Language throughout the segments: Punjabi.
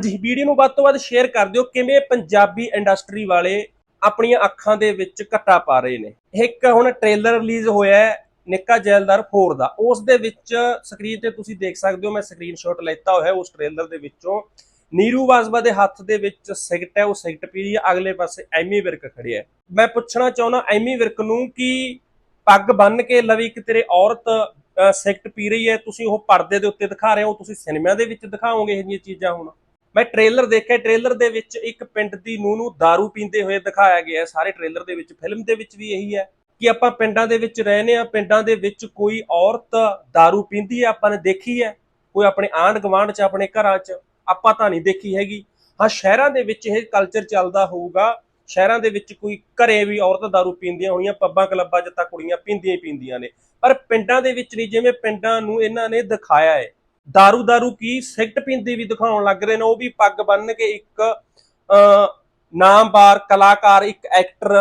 ਜੀ ਵੀਡੀਓ ਨੂੰ ਵੱਧ ਤੋਂ ਵੱਧ ਸ਼ੇਅਰ ਕਰ ਦਿਓ, ਕਿਵੇਂ ਪੰਜਾਬੀ ਇੰਡਸਟਰੀ ਵਾਲੇ ਆਪਣੀਆਂ ਅੱਖਾਂ ਦੇ ਵਿੱਚ ਘੱਟਾ ਪਾ ਰਹੇ ਨੇ। ਇੱਕ ਹੁਣ ਟ੍ਰੇਲਰ ਰਿਲੀਜ਼ ਹੋਇਆ ਹੈ, ਨਿੱਕਾ ਜੈਲਦਾਰ 4 ਦਾ। ਉਸ ਦੇ ਵਿੱਚ ਸਕਰੀਨ ਤੇ ਤੁਸੀਂ ਦੇਖ ਸਕਦੇ ਹੋ, ਮੈਂ ਸਕਰੀਨਸ਼ਾਟ ਲੈਤਾ ਹੋਇਆ ਉਸ ਟ੍ਰੇਲਰ ਦੇ ਵਿੱਚੋਂ। ਨੀਰੂ ਬਾਜਵਾ ਦੇ ਹੱਥ ਦੇ ਵਿੱਚ ਸਿਗਟ ਹੈ, ਉਹ ਸਿਗਟ ਪੀ ਰਹੀ ਹੈ, ਅਗਲੇ ਪਾਸੇ ਐਮੀ ਵਿਰਕ ਖੜੀ ਹੈ। ਮੈਂ ਪੁੱਛਣਾ ਚਾਹੁੰਦਾ ਐਮੀ ਵਿਰਕ ਨੂੰ ਕਿ ਪੱਗ ਬੰਨ ਕੇ ਲਵੀ ਕਿ ਤੇਰੇ ਔਰਤ ਸਿਗਟ ਪੀ ਰਹੀ ਹੈ, ਤੁਸੀਂ ਉਹ ਪਰਦੇ ਦੇ ਉੱਤੇ ਦਿਖਾ ਰਹੇ ਹੋ, ਤੁਸੀਂ ਸਿਨੇਮਾ ਦੇ ਵਿੱਚ ਦਿਖਾਓਗੇ ਇਹ ਜਿਹੀਆਂ ਚੀਜ਼ਾਂ ਹੁਣ? ਮੈਂ ਟ੍ਰੇਲਰ ਦੇਖਿਆ ਟ੍ਰੇਲਰ ਦੇ ਵਿੱਚ ਇੱਕ ਪਿੰਡ ਦੀ ਨੂੰਹ ਨੂੰ दारू ਪੀਂਦੇ ਹੋਏ ਦਿਖਾਇਆ ਗਿਆ ਹੈ ਸਾਰੇ ਟ੍ਰੇਲਰ ਦੇ ਵਿੱਚ ਫਿਲਮ ਦੇ ਵਿੱਚ ਵੀ ਇਹੀ ਹੈ ਕਿ ਆਪਾਂ ਪਿੰਡਾਂ ਦੇ ਵਿੱਚ ਰਹਿੰਦੇ ਆ ਪਿੰਡਾਂ ਦੇ ਵਿੱਚ ਕੋਈ ਔਰਤ दारू ਪੀਂਦੀ ਹੈ ਆਪਾਂ ਨੇ ਦੇਖੀ ਹੈ ਕੋਈ ਆਪਣੇ ਆਂਢ ਗੁਆਂਢ 'ਚ ਆਪਣੇ ਘਰਾਂ 'ਚ ਆਪਾਂ ਤਾਂ ਨਹੀਂ ਦੇਖੀ ਹੈਗੀ ਹਾਂ ਸ਼ਹਿਰਾਂ ਦੇ ਵਿੱਚ ਇਹ ਕਲਚਰ ਚੱਲਦਾ ਹੋਊਗਾ ਸ਼ਹਿਰਾਂ ਦੇ ਵਿੱਚ ਕੋਈ ਘਰੇ ਵੀ ਔਰਤ दारू ਪੀਂਦੀਆਂ ਹੋਣੀਆਂ ਪੱਬਾਂ ਕਲੱਬਾਂ 'ਚ ਤਾਂ ਕੁੜੀਆਂ ਪੀਂਦੀਆਂ ਹੀ ਪੀਂਦੀਆਂ ਨੇ ਪਰ ਪਿੰਡਾਂ ਦੇ ਵਿੱਚ ਨਹੀਂ ਜਿਵੇਂ ਪਿੰਡਾਂ ਨੂੰ ਇਹਨਾਂ ਨੇ ਦਿਖਾਇਆ ਹੈ दारू दारू ਕੀ ਸਿਗਰਟ ਪੀਂਦੇ ਵੀ ਦਿਖਾਉਣ ਲੱਗ ਰਹੇ ਨੇ ਉਹ ਵੀ ਪੱਗ ਬੰਨ ਕੇ ਇੱਕ ਅ, ਨਾਮਵਾਰ ਕਲਾਕਾਰ ਇੱਕ ਐਕਟਰ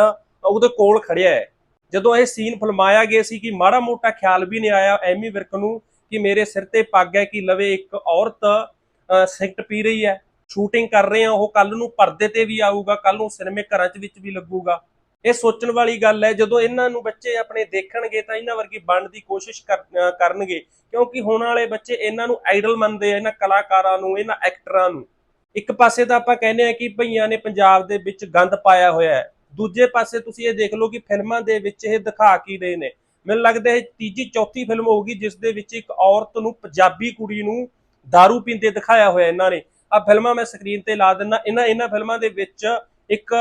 ਉਹਦੇ ਕੋਲ ਖੜਿਆ ਹੈ ਜਦੋਂ ਇਹ ਸੀਨ ਫਿਲਮਾਇਆ ਗਿਆ ਸੀ ਕਿ ਮਾੜਾ ਮੋਟਾ ਖਿਆਲ ਵੀ ਨਹੀਂ ਆਇਆ ਐਮੀ ਵਿਰਕ ਨੂੰ ਕਿ ਮੇਰੇ ਸਿਰ ਤੇ ਪੱਗ ਹੈ ਕਿ ਲਵੇ ਇੱਕ ਔਰਤ ਅ, ਸਿਗਰਟ ਪੀ ਰਹੀ ਹੈ ਸ਼ੂਟਿੰਗ ਕਰ ਰਹੇ ਆ ਉਹ ਕੱਲ ਨੂੰ ਪਰਦੇ ਤੇ ਵੀ ਆਊਗਾ ਕੱਲ ਨੂੰ ਸਿਨੇਮੇ ਘਰਾਂ 'ਚ ਵਿੱਚ ਵੀ ਲੱਗੂਗਾ ਇਹ ਸੋਚਣ ਵਾਲੀ ਗੱਲ ਹੈ, ਜਦੋਂ ਇਹਨਾਂ ਨੂੰ ਬੱਚੇ ਆਪਣੇ ਦੇਖਣਗੇ ਤਾਂ ਇਹਨਾਂ ਵਰਗੀ ਬਣਨ ਦੀ ਕੋਸ਼ਿਸ਼ ਕਰ- ਕਰਨਗੇ। ਕਿਉਂਕਿ ਹੁਣ ਵਾਲੇ ਬੱਚੇ ਇਹਨਾਂ ਨੂੰ ਆਈਡਲ ਮੰਨਦੇ ਆ, ਇਹਨਾਂ ਕਲਾਕਾਰਾਂ ਨੂੰ, ਇਹਨਾਂ ਐਕਟਰਾਂ ਨੂੰ। ਇੱਕ ਪਾਸੇ ਤਾਂ ਆਪਾਂ ਕਹਿੰਦੇ ਆ ਕਿ ਭਈਆਂ ਨੇ ਪੰਜਾਬ ਦੇ ਵਿੱਚ ਗੰਦ ਪਾਇਆ ਹੋਇਆ ਹੈ। ਦੂਜੇ ਪਾਸੇ ਤੁਸੀਂ ਇਹ ਦੇਖ ਲਓ ਕਿ ਫਿਲਮਾਂ ਦੇ ਵਿੱਚ ਇਹ ਦਿਖਾ ਕੀ ਰਹੇ ਨੇ। ਮੈਨੂੰ ਲੱਗਦਾ ਇਹ ਤੀਜੀ, ਚੌਥੀ ਫਿਲਮ ਹੋਊਗੀ, ਜਿਸ ਦੇ ਵਿੱਚ ਇੱਕ ਔਰਤ ਨੂੰ ਪੰਜਾਬੀ ਕੁੜੀ ਨੂੰ दारू ਪੀਂਦੇ ਦਿਖਾਇਆ ਹੋਇਆ ਇਹਨਾਂ ਨੇ। ਆ ਫਿਲਮਾਂ ਮੈਂ ਸਕਰੀਨ ਤੇ ਲਾ ਦਿੰਦਾ, ਇਹਨਾਂ ਇਹਨਾਂ ਫਿਲਮਾਂ ਦੇ ਵਿੱਚ ਇੱਕ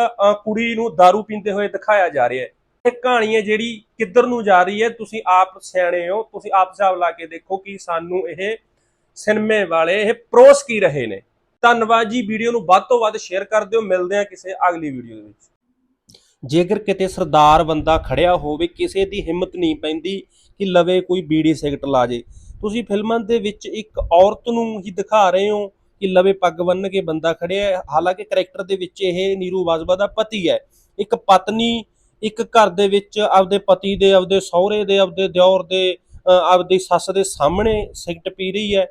ਕੁੜੀ ਨੂੰ दारू ਪੀਂਦੇ ਹੋਏ ਦਿਖਾਇਆ ਜਾ ਰਿਹਾ ਹੈ। ਇਹ ਕਹਾਣੀ ਹੈ ਜਿਹੜੀ ਕਿੱਧਰ ਨੂੰ ਜਾ ਰਹੀ ਹੈ, ਤੁਸੀਂ ਆਪ ਸਿਆਣੇ ਹੋ, ਤੁਸੀਂ ਆਪ ਹਿਸਾਬ ਲਾ ਕੇ ਦੇਖੋ ਕਿ ਸਾਨੂੰ ਇਹ ਸਿਨੇਮੇ ਵਾਲੇ, ਇਹ ਪਰੋਸ ਕੀ ਰਹੇ ਨੇ। ਧੰਨਵਾਦ ਜੀ, ਵੀਡੀਓ ਨੂੰ ਵੱਧ ਤੋਂ ਵੱਧ ਸ਼ੇਅਰ ਕਰ ਦਿਓ। ਮਿਲਦੇ ਹਾਂ ਕਿਸੇ ਅਗਲੀ ਵੀਡੀਓ ਦੇ ਵਿੱਚ। ਜੇਕਰ ਕਿਤੇ ਸਰਦਾਰ ਬੰਦਾ ਖੜਿਆ ਹੋਵੇ, ਕਿਸੇ ਦੀ ਹਿੰਮਤ ਨਹੀਂ ਪੈਂਦੀ ਕਿ ਲਵੇ ਕੋਈ ਬੀੜੀ ਸਿਗਰਟ ਲਾ ਜੇ। ਤੁਸੀਂ ਫਿਲਮਾਂ ਦੇ ਵਿੱਚ ਇੱਕ ਔਰਤ ਨੂੰ ਹੀ ਦਿਖਾ ਰਹੇ ਹੋ ਕਿ ਲਵੇ ਪੱਗ ਬੰਨ੍ਹ ਕੇ ਬੰਦਾ ਖੜਿਆ ਹੈ। ਹਾਲਾਂਕਿ ਕਰੈਕਟਰ ਦੇ ਵਿੱਚ ਇਹ ਨੀਰੂ ਬਾਜਵਾ ਦਾ ਪਤੀ ਹੈ। ਇੱਕ ਪਤਨੀ, ਇੱਕ ਘਰ ਦੇ ਵਿੱਚ ਆਪਦੇ ਪਤੀ ਦੇ, ਆਪਦੇ ਸਹੁਰੇ ਦੇ, ਆਪਦੇ ਦਿਓਰ ਦੇ ਆਪਦੀ ਸੱਸ ਦੇ ਸਾਹਮਣੇ ਸਿਗਰਟ ਪੀ ਰਹੀ ਹੈ।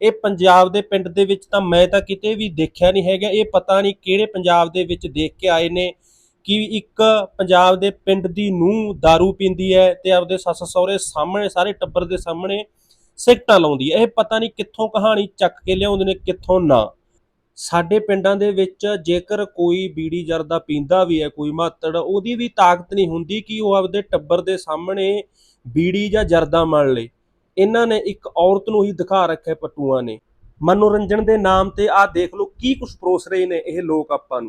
ਇਹ ਪੰਜਾਬ ਦੇ ਪਿੰਡ ਦੇ ਵਿੱਚ ਤਾਂ ਮੈਂ ਤਾਂ ਕਿਤੇ ਵੀ ਦੇਖਿਆ ਨਹੀਂ ਹੈਗਾ। ਇਹ ਪਤਾ ਨਹੀਂ ਕਿਹੜੇ ਪੰਜਾਬ ਦੇ ਵਿੱਚ ਦੇਖ ਕੇ ਆਏ ਨੇ ਕਿ ਇੱਕ ਪੰਜਾਬ ਦੇ ਪਿੰਡ ਦੀ ਨੂੰਹ दारू ਪੀਂਦੀ ਹੈ ਤੇ ਆਪਦੇ ਸੱਸ ਸਹੁਰੇ ਸਾਹਮਣੇ, ਸਾਰੇ ਟੱਬਰ ਦੇ ਸਾਹਮਣੇ ਸਿਗਟਾਂ ਲਾਉਂਦੀ ਹੈ। ਇਹ ਪਤਾ ਨਹੀਂ ਕਿੱਥੋਂ ਕਹਾਣੀ ਚੱਕ ਕੇ ਲਿਆਉਂਦੇ ਨੇ, ਕਿੱਥੋਂ ਨਾ। ਸਾਡੇ ਪਿੰਡਾਂ ਦੇ ਵਿੱਚ ਜੇਕਰ ਕੋਈ ਬੀੜੀ ਜਰਦਾ ਪੀਂਦਾ ਵੀ ਹੈ, ਕੋਈ ਮਾਤੜ, ਉਹਦੀ ਵੀ ਤਾਕਤ ਨਹੀਂ ਹੁੰਦੀ ਕਿ ਉਹ ਆਪਦੇ ਟੱਬਰ ਦੇ ਸਾਹਮਣੇ ਬੀੜੀ ਜਾਂ ਜਰਦਾ ਮਲ ਲੇ। ਇਹਨਾਂ ਨੇ ਇੱਕ ਔਰਤ ਨੂੰ ਹੀ ਦਿਖਾ ਰੱਖਿਆ ਪਟੂਆਂ ਨੇ। ਮਨੋਰੰਜਨ ਦੇ ਨਾਮ ਤੇ ਆਹ ਦੇਖ ਲਓ ਕੀ ਕੁਛ ਪਰੋਸ ਰਹੇ ਨੇ ਇਹ ਲੋਕ ਆਪਾਂ ਨੂੰ।